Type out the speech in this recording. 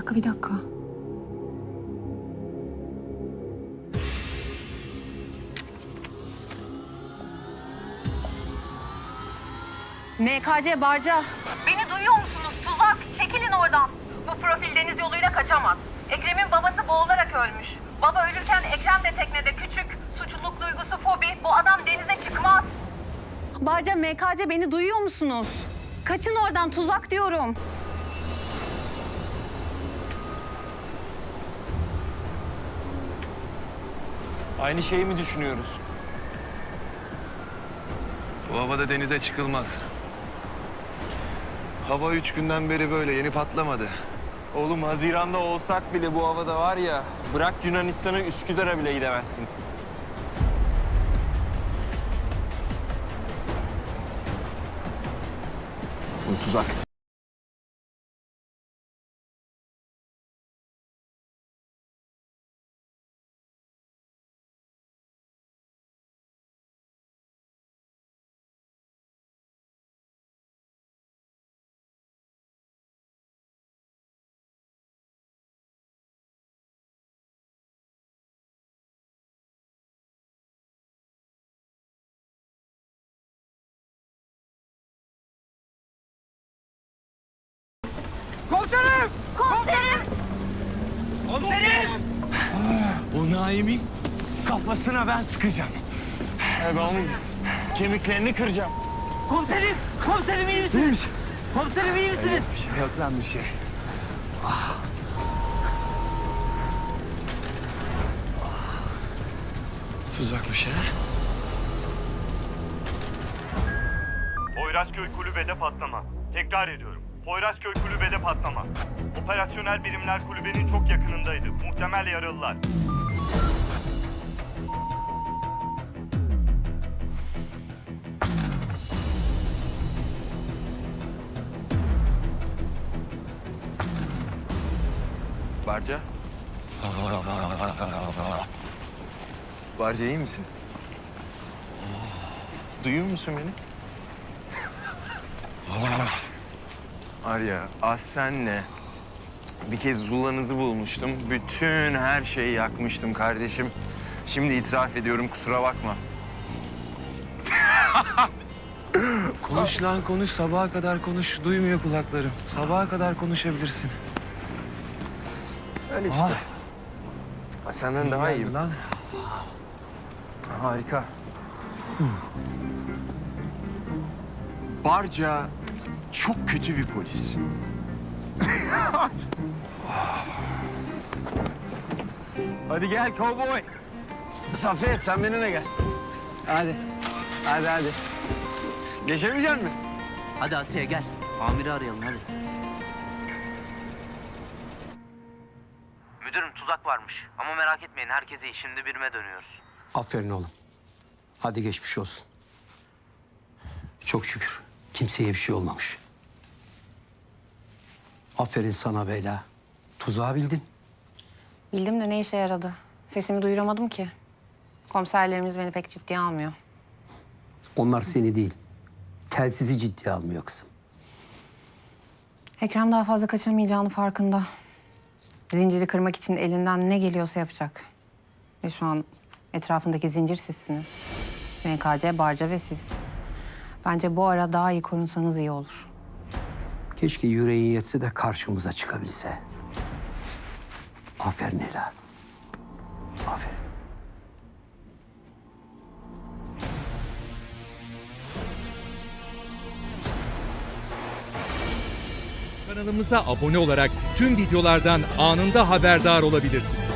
dakika, bir dakika. MKC Barca. Beni duyuyor musunuz? Tuzak. Çekilin oradan. Bu profil deniz yoluyla kaçamaz. Ekrem'in babası boğularak ölmüş. Baba ölürken Ekrem de teknede küçük. Suçluluk duygusu fobi. Bu adam denize çıkmaz. Barca, MKC beni duyuyor musunuz? Kaçın oradan, tuzak diyorum. Aynı şeyi mi düşünüyoruz? Bu havada denize çıkılmaz. Hava üç günden beri böyle yeni patlamadı. Oğlum Haziran'da olsak bile bu havada var ya... Bırak Yunanistan'ı Üsküdar'a bile gidemezsin. Bu tuzak. Naim'in kafasına ben sıkacağım. E ben onun kemiklerini kıracağım. Komiserim! Komiserim iyi misiniz? Komiserim iyi misiniz? Yok lan bir şey. Tuzakmış ha? Poyrazköy Kulübe'de patlama. Tekrar ediyorum. Poyrazköy Kulübe'de patlama. Operasyonel birimler kulübenin çok yakınındaydı. Muhtemel yaralılar. Barca. Barca iyi misin? Duyuyor musun beni? Arya, az senle bir kez Zula'nızı bulmuştum. Bütün her şeyi yakmıştım kardeşim. Şimdi itiraf ediyorum kusura bakma. Konuş lan konuş sabaha kadar konuş. Duymuyor kulaklarım. Sabaha kadar konuşabilirsin. Öyle işte. Ha, Senden daha iyiyim. Lan. Harika. Barca çok kötü bir polis. Hadi gel kovboy. Saffet sen benimle gel. Hadi. Hadi hadi. Geçemeyecek misin? Hadi Asiye gel. Amiri arayalım hadi. Müdürüm tuzak varmış. Ama merak etmeyin herkes iyi. Şimdi birime dönüyoruz. Aferin oğlum. Hadi geçmiş olsun. Çok şükür kimseye bir şey olmamış. Aferin sana Beyla. Tuzağı bildin. Bildim de ne işe yaradı? Sesimi duyuramadım ki. Komiserlerimiz beni pek ciddiye almıyor. Onlar seni değil, telsizi ciddiye almıyor kızım. Ekrem daha fazla kaçamayacağını farkında. Zinciri kırmak için elinden ne geliyorsa yapacak. Ve şu an etrafındaki zincir sizsiniz. MKC, Barca ve siz. Bence bu ara daha iyi korunsanız iyi olur. Keşke yüreğin yetse de karşımıza çıkabilse. Aferin Ela. Aferin. Kanalımıza abone olarak tüm videolardan anında haberdar olabilirsiniz.